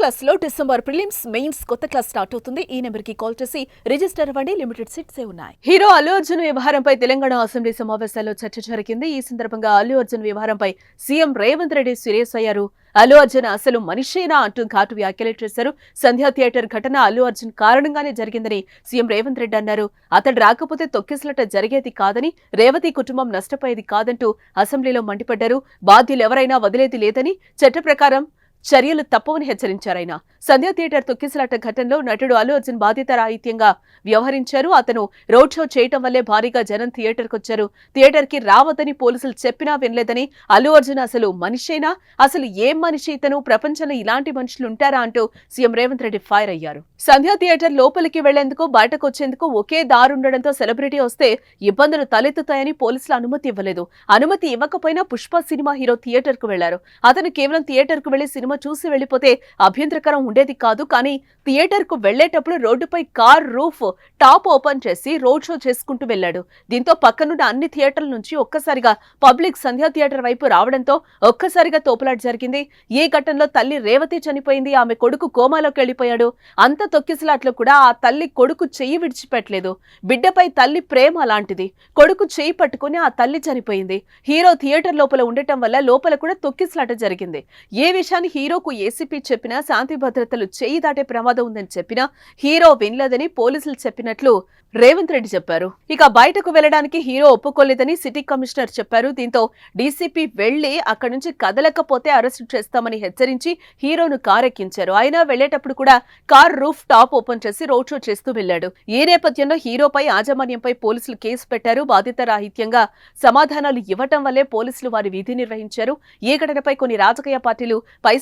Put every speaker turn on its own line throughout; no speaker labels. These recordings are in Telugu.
క్లాస్లో డిసెంబర్ ప్రిలిమ్స్ మెయిన్స్ కొత్త క్లాస్ స్టార్ట్ అవుతుంది. ఈ నెంబర్కి కాల్ చేసి రిజిస్టర్ అవ్వండి. లిమిటెడ్ సీట్స్ ఉన్నాయి? హీరో అల్లు అర్జున్ వ్యవహారంపై తెలంగాణ అసెంబ్లీ సమావేశాల్లో చర్చ జరిగింది. ఈ సందర్భంగా అల్లు అర్జున్ వ్యవహారంపై సీఎం రేవంత్ రెడ్డి సీరియస్ అయ్యారు. అల్లు అర్జున్ అసలు మనిషేనా అంటూ ఘాటు వ్యాఖ్యలు చేశారు. సంధ్యా థియేటర్ ఘటన అల్లు అర్జున్ కారణంగానే జరిగిందని సీఎం రేవంత్ రెడ్డి అన్నారు. అతడు రాకపోతే తొక్కిసలట జరిగేది కాదని రేవతి కుటుంబం నష్టపోయేది కాదంటూ అసెంబ్లీలో మండిపడ్డారు. బాధ్యులు ఎవరైనా వదిలేది లేదని చట్ట ప్రకారం చర్యలు తప్పవని హెచ్చరించారాయన సంధ్యా థియేటర్ తొక్కిసలాట ఘటనలో నటుడు అల్లు అర్జున్ బాధితరాహిత్యంగా వ్యవహరించారు. అతను రోడ్ షో చేయటం వల్లే భారీగా జనం థియేటర్కి వచ్చారు థియేటర్కి రావద్దని పోలీసులు చెప్పినా వినలేదని అల్లు అర్జున్ అసలు మనిషేనా? అసలు ఏం మనిషి ఇతను? ప్రపంచంలో ఇలాంటి మనుషులు ఉంటారా అంటూ సీఎం రేవంత్ రెడ్డి ఫైర్ అయ్యారు. సంధ్యా థియేటర్ లోపలికి వెళ్ళేందుకు బయటకు వచ్చేందుకు ఒకే దారుండడంతో సెలబ్రిటీ వస్తే ఇబ్బందులు తలెత్తుతాయని పోలీసులు అనుమతి ఇవ్వలేదు. అనుమతి ఇవ్వకపోయినా పుష్ప సినిమా హీరో థియేటర్కు వెళ్ళారు. అతను కేవలం థియేటర్కు వెళ్ళి సినిమా చూసి వెళ్ళిపోతే అభ్యంతరకరం ఉండేది కాదు. కానీ థియేటర్కు వెళ్ళేటప్పుడు రోడ్డుపై కార్ రూఫ్ టాప్ ఓపెన్ చేసి రోడ్ షో చేసుకుంటూ వెళ్ళాడు దీంతో పక్కనున్న అన్ని థియేటర్ల నుంచి ఒక్కసారిగా పబ్లిక్ సంధ్యా థియేటర్ వైపు రావడంతో ఒక్కసారిగా తోపులాట జరిగింది. ఈ ఘటనలో తల్లి రేవతి చనిపోయింది. ఆమె కొడుకు కోమాలోకి వెళ్ళిపోయాడు అంత తొక్కిసలాట్లో కూడా ఆ తల్లి కొడుకు చెయ్యి విడిచిపెట్టలేదు. బిడ్డపై తల్లి ప్రేమ అలాంటిది కొడుకు చెయ్యి పట్టుకుని ఆ తల్లి చనిపోయింది. హీరో థియేటర్ లోపల ఉండటం వల్ల లోపల కూడా తొక్కిసలాట జరిగింది. ఏ విషయాన్ని హీరోకు ఏసీపీ చెప్పినా శాంతి భద్రతలు చేయి దాటే ప్రమాదం ఉందని చెప్పినా హీరో వినలేదని పోలీసులు చెప్పినట్లు రేవంత్ రెడ్డి చెప్పారు. ఇక బయటకు వెళ్ళడానికి హీరో ఒప్పుకోలేదని సిటీ కమిషనర్ చెప్పారు. దీంతో డీసీపీ వెళ్ళి అక్కడి నుంచి కదలకపోతే అరెస్టు చేస్తామని హెచ్చరించి హీరోను కారెక్కించారు. అయినా వెళ్ళేటప్పుడు కూడా కార్ రూఫ్ టాప్ ఓపెన్ చేసి రోడ్ షో చేస్తూ వెళ్ళాడు ఈ నేపథ్యంలో హీరోపై యాజమాన్యంపై పోలీసులు కేసు పెట్టారు. బాధిత రాహిత్యంగా సమాధానాలు ఇవ్వటం వల్లే పోలీసులు వారి విధి నిర్వహించారు. ఈ ఘటనపై కొన్ని రాజకీయ పార్టీలు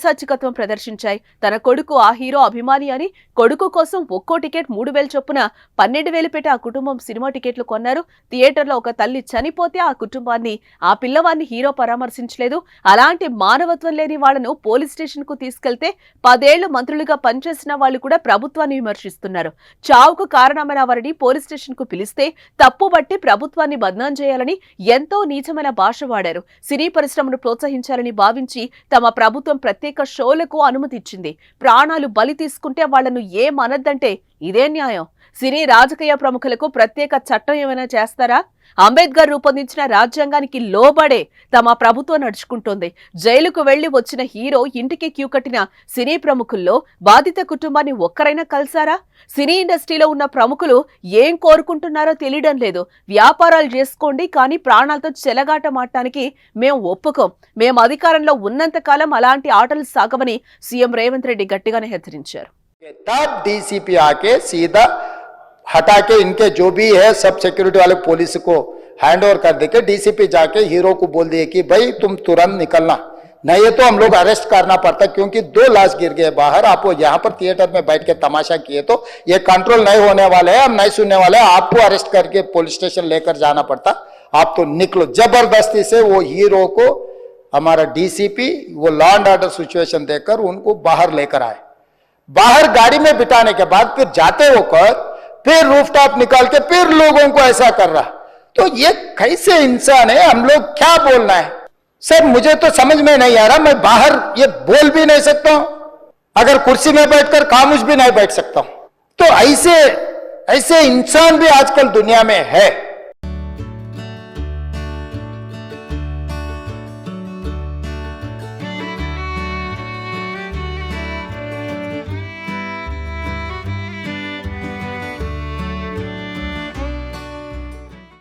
పైశాచికత్వం ప్రదర్శించాయి. తన కొడుకు ఆ హీరో అభిమాని అని కొడుకు కోసం ఒక్కో టికెట్ మూడు వేలు చొప్పున పన్నెండు వేలు పెట్టి ఆ కుటుంబం సినిమా టికెట్లు కొన్నారు. థియేటర్లో ఒక తల్లి చనిపోతే ఆ కుటుంబాన్ని ఆ పిల్లవాన్ని హీరో పరామర్శించలేదు. అలాంటి మానవత్వం లేని వాళ్ళను పోలీస్ స్టేషన్కు తీసుకెళ్తే పదేళ్ళు మంత్రులుగా పనిచేసిన వాళ్ళు కూడా ప్రభుత్వాన్ని విమర్శిస్తున్నారు. చావుకు కారణమైన వారిని పోలీస్ స్టేషన్కు పిలిస్తే తప్పు బట్టి ప్రభుత్వాన్ని బద్నాం చేయాలని ఎంతో నీచమైన భాష వాడారు. సినీ పరిశ్రమను ప్రోత్సహించాలని భావించి తమ ప్రభుత్వం ప్రత్యేక షోలకు అనుమతి ఇచ్చింది ప్రాణాలు బలి తీసుకుంటే వాళ్ళను ఏమనద్దంటే ఇదే న్యాయం. సినీ రాజకీయ ప్రముఖులకు ప్రత్యేక చట్టం ఏమైనా చేస్తారా? అంబేద్కర్ రూపొందించిన రాజ్యాంగానికి లోబడే తమ ప్రభుత్వం నడుచుకుంటోంది. జైలుకు వెళ్ళి వచ్చిన హీరో ఇంటికి క్యూ కట్టిన సినీ ప్రముఖుల్లో బాధిత కుటుంబాన్ని ఒక్కరైనా కలిశారా? సినీ ఇండస్ట్రీలో ఉన్న ప్రముఖులు ఏం కోరుకుంటున్నారో తెలియడం లేదు. వ్యాపారాలు చేసుకోండి కానీ ప్రాణాలతో చెలగాట మాటానికి మేము ఒప్పుకోం. మేము అధికారంలో ఉన్నంతకాలం అలాంటి ఆటలు సాగవని సీఎం రేవంత్ రెడ్డి గట్టిగానే హెచ్చరించారు.
డీసీపీ ఆకే సీదా हटा के इनके जो भी है, सब सिक्योरिटी वाले पुलिस को हैंड ओवर कर देके डीसीपी जाके हीरो को बोल दिए कि भाई तुम तुरंत निकलना। नहीं है तो हम लोग अरेस्ट करना पड़ता क्योंकि दो लाश गिर गए बाहर। आप यहाँ पर थिएटर में बैठ के तमाशा किए तो ये कंट्रोल नहीं होने वाले हैं, हम नहीं सुनने वाले आपको अरेस्ट करके पुलिस स्टेशन लेकर जाना पड़ता। आप तो निकलो। ज़बरदस्ती से वो हीरो को हमारा डीसीपी वो लॉ एंड ऑर्डर सिचुएशन देकर उनको बाहर लेकर आए। बाहर गाड़ी में बिठाने के बाद फिर जाते होकर फिर रूफटॉप निकाल के फिर लोगों को ऐसा कर रहा। तो ये कैसे इंसान है? हम लोग क्या बोलना है? सर, मुझे तो समझ में नहीं आ रहा, मैं बाहर ये बोल भी नहीं सकता हूँ। अगर कुर्सी में बैठकर खामोश भी नहीं बैठ सकता हूँ। तो ऐसे ऐसे इंसान भी आजकल दुनिया में है।